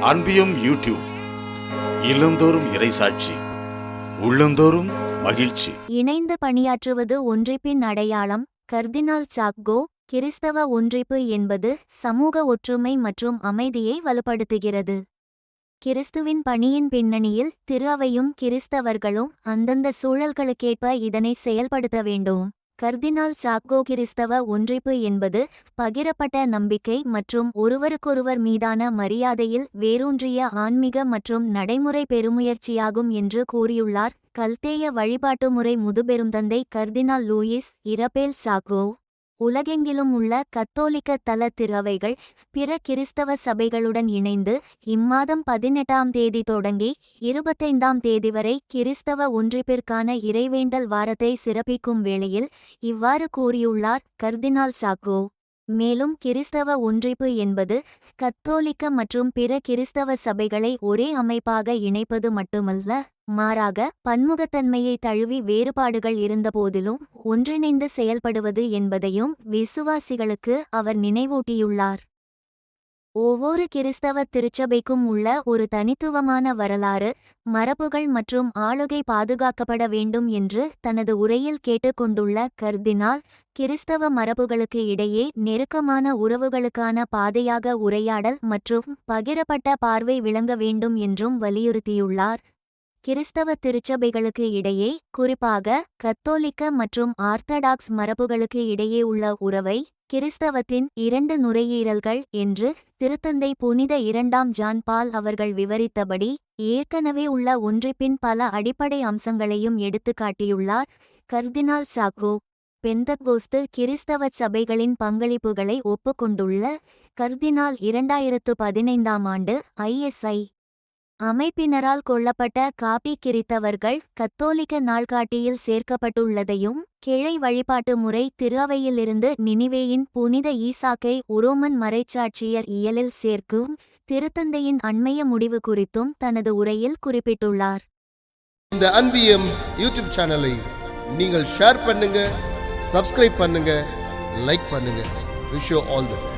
அன்பியும் YouTube இல்லந்தோறும் இறைசாட்சி உள்ளந்தோறும் மகிழ்ச்சி. இணைந்து பணியாற்றுவது ஒன்றிப்பின் அடையாளம் கர்தினால் சாக்கோ கிறிஸ்தவ ஒன்றிப்பு என்பது சமூக ஒற்றுமை மற்றும் அமைதியை வலுப்படுத்துகிறது. கிறிஸ்துவின் பணியின் பின்னணியில் திரு அவையும் கிறிஸ்தவர்களும் அந்தந்த சூழல்களுக்கேற்ப இதனை செயல்படுத்த வேண்டும். கர்தினால் சாக்கோ கிறிஸ்தவ ஒன்றிப்பு என்பது பகிரப்பட்ட நம்பிக்கை மற்றும் ஒருவருக்கொருவர் மீதான மரியாதையில் வேரூன்றிய ஆன்மீக மற்றும் நடைமுறை பெருமுயற்சியாகும் என்று கூறியுள்ளார். கல்தேய வழிபாட்டுமுறை முதுபெருந்தந்தை கர்தினால் லூயிஸ் இரபேல் சாக்கோ உலகெங்கிலும் உள்ள கத்தோலிக்க தல திரவைகள் பிற கிறிஸ்தவ சபைகளுடன் இணைந்து இம்மாதம் பதினெட்டாம் தேதி தொடங்கி இருபத்தைந்தாம் தேதி வரை கிறிஸ்தவ ஒன்றிப்பிற்கான இறைவேண்டல் வாரத்தை சிறப்பிக்கும் வேளையில் இவ்வாறு கூறியுள்ளார் கர்தினால் சாக்கோ. மேலும் கிறிஸ்தவ ஒன்றிப்பு என்பது கத்தோலிக்க மற்றும் பிற கிறிஸ்தவ சபைகளை ஒரே அமைப்பாக இணைப்பது மட்டுமல்ல மாறாக பன்முகத்தன்மையை தழுவி வேறுபாடுகள் இருந்தபோதிலும் ஒன்றிணைந்து செயல்படுவது என்பதையும் விசுவாசிகளுக்கு அவர் நினைவூட்டியுள்ளார். ஒவ்வொரு கிறிஸ்தவ திருச்சபைக்கும் உள்ள ஒரு தனித்துவமான வரலாறு மரபுகள் மற்றும் ஆளுகை பாதுகாக்கப்பட வேண்டும் என்று தனது உரையில் கேட்டுக்கொண்டுள்ள கர்தினால் கிறிஸ்தவ மரபுகளுக்கு இடையே நெருக்கமான உறவுகளுக்கான பாதையாக உரையாடல் மற்றும் பகிரப்பட்ட பார்வை விளங்க வேண்டும் என்றும் வலியுறுத்தியுள்ளார். கிறிஸ்தவ திருச்சபைகளுக்கு இடையே குறிப்பாக கத்தோலிக்க மற்றும் ஆர்த்தடாக்ஸ் மரபுகளுக்கு இடையே உள்ள உறவை கிறிஸ்தவத்தின் இரண்டு நுரையீரல்கள் என்று திருத்தந்தை புனித இரண்டாம் ஜான் பால் அவர்கள் விவரித்தபடி ஏற்கனவே உள்ள ஒன்றிப்பின் பல அடிப்படை அம்சங்களையும் எடுத்துக்காட்டியுள்ளார் கர்தினால் சாக்கோ பெந்தகோஸ்து கிறிஸ்தவ சபைகளின் பங்களிப்புகளை ஒப்புக்கொண்டுள்ள கர்தினால் இரண்டாயிரத்து பதினைந்தாம் ஆண்டு ஐஎஸ்ஐ அமைப்பினரால் கொல்லப்பட்ட காப்பி கிறித்தவர்கள் கத்தோலிக்க நாள்காட்டியில் சேர்க்கப்பட்டுள்ளதையும் கிளை வழிபாட்டு முறை திருவையிலிருந்து நினிவேயின் புனித ஈசாக்கை உரோமன் மறைச்சாட்சியர் இயலில் சேர்க்கும் திருத்தந்தையின் அண்மைய முடிவு குறித்தும் தனது உரையில் குறிப்பிட்டுள்ளார். இந்த அன்பியம் யூடியூப் சேனலை நீங்கள் ஷேர் பண்ணுங்க சப்ஸ்கிரைப் பண்ணுங்க லைக் பண்ணுங்க. Wish all the